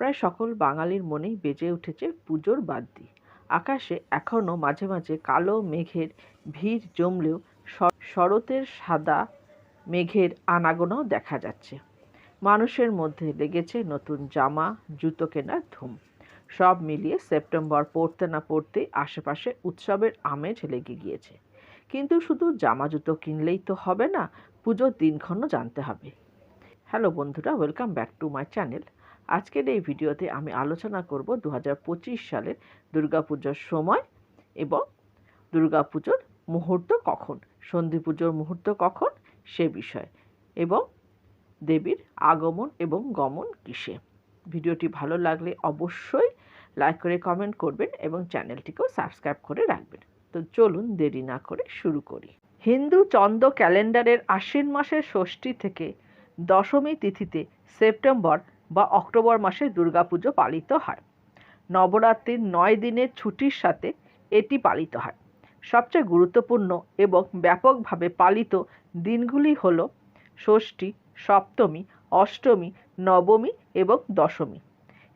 প্রায় সকল বাঙালির মনেই বেজে উঠেছে পুজোর বাদ্যি। আকাশে এখনও মাঝে মাঝে কালো মেঘের ভিড় জমলেও শরতের সাদা মেঘের আনাগোনাও দেখা যাচ্ছে। মানুষের মধ্যে লেগেছে নতুন জামা, জুতো কেনার ধুম। সব মিলিয়ে সেপ্টেম্বর পড়তে না পড়তেই আশেপাশে উৎসবের আমেজ লেগে গিয়েছে। কিন্তু শুধু জামা, জুতো কিনলেই তো হবে না, পুজোর দিনক্ষণও জানতে হবে। হ্যালো বন্ধুরা, welcome back to my channel. আজকের এই ভিডিওতে আমি আলোচনা করব দু হাজার পঁচিশ সালের দুর্গাপুজোর সময় এবং দুর্গাপুজোর মুহূর্ত কখন সন্ধি পুজোর মুহূর্ত কখন সে বিষয় এবং দেবীর আগমন এবং গমন কিসে। ভিডিওটি ভালো লাগলে অবশ্যই লাইক করে কমেন্ট করবেন এবং চ্যানেলটিকেও সাবস্ক্রাইব করে রাখবেন। তো চলুন দেরি না করে শুরু করি। হিন্দু চন্দ্র ক্যালেন্ডারের আশ্বিন মাসের ষষ্ঠী থেকে দশমী তিথিতে সেপ্টেম্বর বা অক্টোবর মাসে দুর্গাপুজো পালিত হয়। নবরাত্রির নয় দিনের ছুটির সাথে এটি পালিত হয়। সবচেয়ে গুরুত্বপূর্ণ এবং ব্যাপকভাবে পালিত দিনগুলি হল ষষ্ঠী, সপ্তমী, অষ্টমী, নবমী এবং দশমী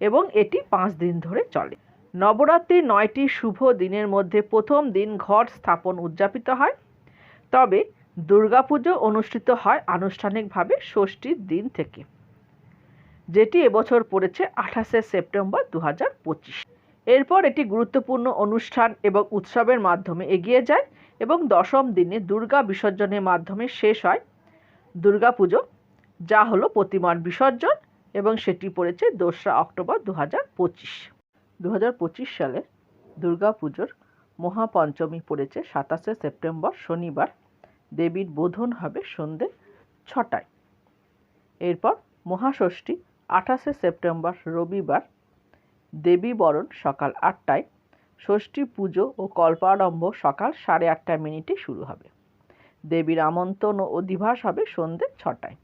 এবং এটি পাঁচ দিন ধরে চলে। নবরাত্রি নয়টি শুভ দিনের মধ্যে প্রথম দিন ঘট স্থাপন উদযাপিত হয়। তবে দুর্গাপুজো অনুষ্ঠিত হয় আনুষ্ঠানিকভাবে ষষ্ঠীর দিন থেকে। যেটি এবছর পড়েছে আঠাশে সেপ্টেম্বর দু হাজার পঁচিশ। এরপর এটি গুরুত্বপূর্ণ অনুষ্ঠান এবং উৎসবের মাধ্যমে এগিয়ে যায় এবং দশম দিনে দুর্গা বিসর্জনের মাধ্যমে শেষ হয় দুর্গাপুজো, যা হলো প্রতিমার বিসর্জন এবং সেটি পড়েছে দোসরা অক্টোবর দু হাজার পঁচিশ। দু হাজার পঁচিশ সালে দুর্গাপুজোর মহাপঞ্চমী পড়েছে সাতাশে সেপ্টেম্বর শনিবার। দেবীর বোধন হবে সন্ধে ছটায়। এরপর মহাষষ্ঠী আঠাশে সেপ্টেম্বর রবিবার দেবী বরণ সকাল আটটায়, ষষ্ঠী পুজো ও কল্পারম্ভ সকাল সাড়ে আটটা মিনিটে শুরু হবে। দেবীর আমন্ত্রণ ও অধিবাস হবে সন্ধে ছটায়।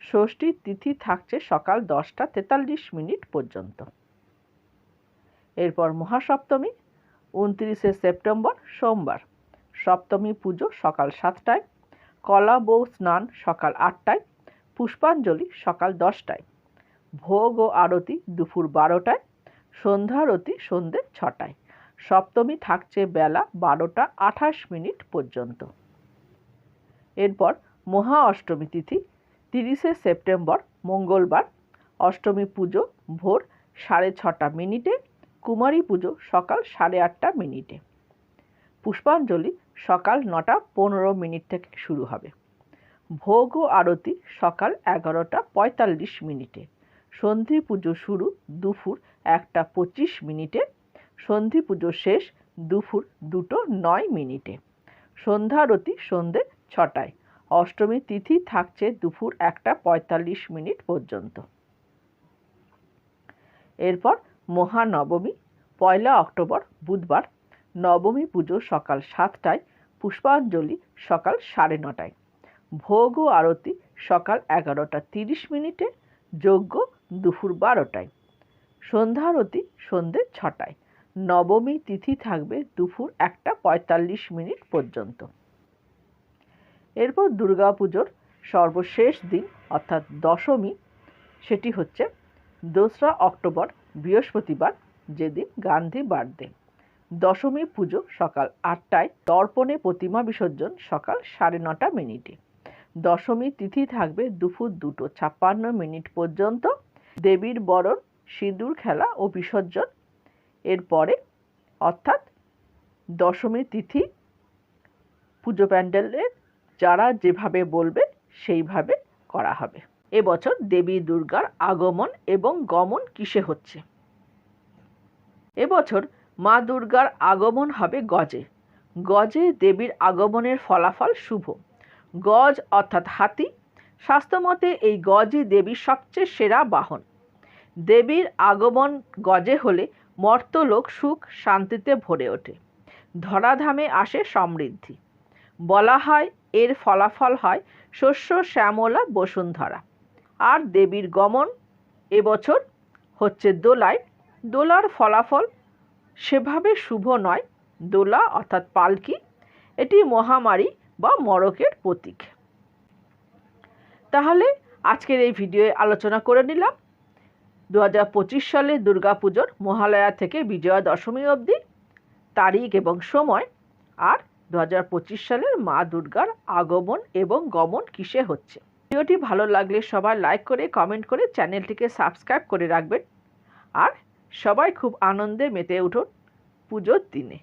ষষ্ঠীর তিথি থাকছে সকাল দশটা তেতাল্লিশ মিনিট পর্যন্ত। এরপর মহাসপ্তমী, উনত্রিশে সেপ্টেম্বর সোমবার। সপ্তমী পুজো সকাল সাতটায়, কলা বউ স্নান সকাল আটটায়, পুষ্পাঞ্জলি সকাল দশটায়। ভোগ ও আরতি দুপুর বারোটায়, সন্ধ্যা আরতি সন্ধে ছটায়। সপ্তমী থাকছে বেলা বারোটা আঠাশ মিনিট পর্যন্ত। এরপর মহা অষ্টমী তিথি, তিরিশে সেপ্টেম্বর মঙ্গলবার, অষ্টমী পুজো ভোর সাড়ে ছটা মিনিটে, কুমারী পুজো সকাল সাড়ে আটটা মিনিটে। পুষ্পাঞ্জলি সকাল নটা পনেরো মিনিট থেকে শুরু হবে। ভোগ ও আরতি সকাল এগারোটা পঁয়তাল্লিশ মিনিটে। সন্ধি পুজো শুরু দুপুর একটা পঁচিশ মিনিটে। সন্ধি পুজো শেষ দুপুর দুটো নয় মিনিটে। সন্ধ্যারতি সন্ধে ছটায়। অষ্টমী তিথি থাকছে দুপুর একটা পঁয়তাল্লিশ মিনিট পর্যন্ত। এরপর মহানবমী, পয়লা অক্টোবর বুধবার। নবমী পুজো সকাল সাতটায়, পুষ্পাঞ্জলি সকাল সাড়ে নটায়। ভোগ ও আরতি সকাল এগারোটা তিরিশ মিনিটে। যজ্ঞ দুপুর বারোটায়। সন্ধ্যারতি সন্ধে ছটায়। নবমী তিথি থাকবে দুপুর একটা পঁয়তাল্লিশ মিনিট পর্যন্ত। এরপর দুর্গাপুজোর সর্বশেষ দিন, অর্থাৎ দশমী, সেটি হচ্ছে দোসরা অক্টোবর, বৃহস্পতিবার, যেদিন গান্ধী বার্থডে। দশমী পুজো সকাল আটটায় দর্পণে প্রতিমা বিসর্জন সকাল সাড়ে নটা মিনিটে। দশমী তিথি থাকবে দুপুর দুটো ছাপ্পান্ন মিনিট পর্যন্ত। দেবীর বরণ, সিঁদুর খেলা ও বিসর্জন। এরপরে অর্থাৎ দশমী তিথি, পুজো প্যান্ডেলের যারা যেভাবে বলবে সেইভাবে করা হবে। এবছর দেবী দুর্গার আগমন এবং গমন কিসে হচ্ছে? এবছর মা দুর্গার আগমন হবে গজে। গজে দেবীর আগমনের ফলাফল শুভ। গজ অর্থাৎ হাতি স্বাস্থ্যমতে এই গজই দেবীর সবচেয়ে সেরা বাহন। দেবীর আগমন গজে হলে মর্তলোক সুখ শান্তিতে ভরে ওঠে। ধরাধামে আসে সমৃদ্ধি। বলা হয়, এর ফলাফল হয় শস্য শ্যামলা বসুন্ধরা। আর দেবীর গমন এবছর হচ্ছে দোলায়। দোলার ফলাফল সেভাবে শুভ নয়। দোলা অর্থাৎ পালকি, এটি মহামারী বা মরকের প্রতীক। তাহলে আজকের এই ভিডিওয়ে আলোচনা করে নিলাম। দু হাজার পঁচিশ সালে দুর্গাপুজোর মহালয়া থেকে বিজয়া দশমী অবধি তারিখ এবং সময় আর দু হাজার পঁচিশ সালের মা দুর্গার আগমন এবং গমন কিসে হচ্ছে। ভিডিওটি ভালো লাগলে সবাই লাইক করে, কমেন্ট করে চ্যানেলটিকে সাবস্ক্রাইব করে রাখবেন। আর সবাই খুব আনন্দে মেতে উঠুন পুজোর দিনে।